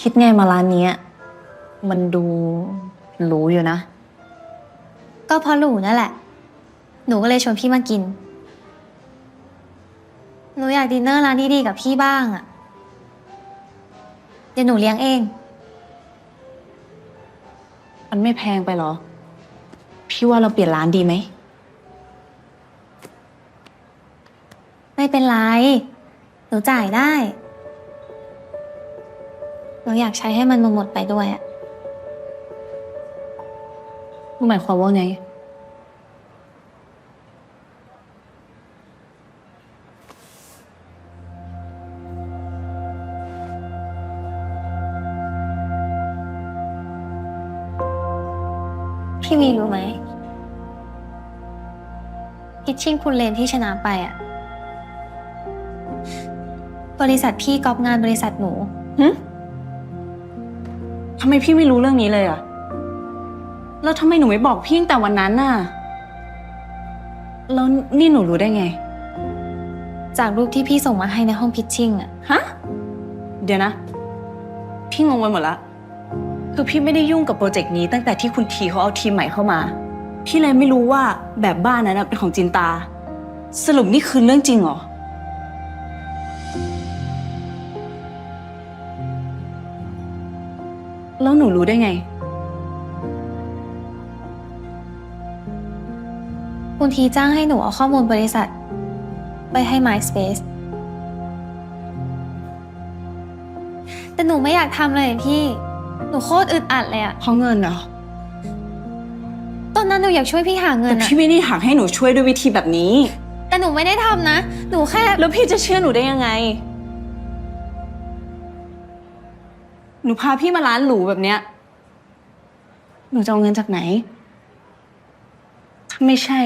คิดไงมาร้านเนี้ยมันดูหรูอยู่นะ ก็เพราะหนูนั่นแหละ หนูก็เลยชวนพี่มากิน หนูอยากดินเนอร์ร้านดีๆกับพี่บ้างอะเดี๋ยวหนูเลี้ยงเอง มันไม่แพงไปเหรอ พี่ว่าเราเปลี่ยนร้านดีไหม ไม่เป็นไร หนูจ่ายได้ หนูอยากใช้ให้มันหมดไปด้วยอะหมายความว่าไง พี่วีรู้ไหมพิชชิ่งคุณเลนที่ชนะไปอะบริษัทพี่กอบงานบริษัทหนูหึำไมพี่ไม่รู้เรื่องนี้เลยอะแล้วทำไมหนูไม่บอกพี่ตั้งแต่วันนั้นน่ะ แล้วนี่หนูรู้ได้ไง จากรูปที่พี่ส่งมาให้ในห้องพิชชิ่งอะฮะ เดี๋ยวนะ พี่งงไปหมดละ คือพี่ไม่ได้ยุ่งกับโปรเจกต์นี้ตั้งแต่ที่คุณทีเขาเอาทีมใหม่เข้ามา พี่เลยไม่รู้ว่าแบบบ้านนั้นนะเป็นของจินตา สรุปนี่คือเรื่องจริงเหรอ แล้วหนูรู้ได้ไง คุณทีจ้างให้หนูเอาข้อมูลบริษัท ไปให้ MySpace แต่หนูไม่อยากทำเลยพี่ หนูโคตรอึดอัดเลยอะเพราะเงินเหรอ ตอนนั้นหนูอยากช่วยพี่หาเงิแต่นอะพี่ไม่ได้หักให้หนูช่วยด้วยวิธีแบบนี้ แต่หนูไม่ได้ทำนะ หนูแค่ แล้วพี่จะเชื่อหนูได้ยังไง หนูพาพี่มาร้านหรูแบบเนี้ย หนูจะเอาเงินจากไหน ไม่ใช่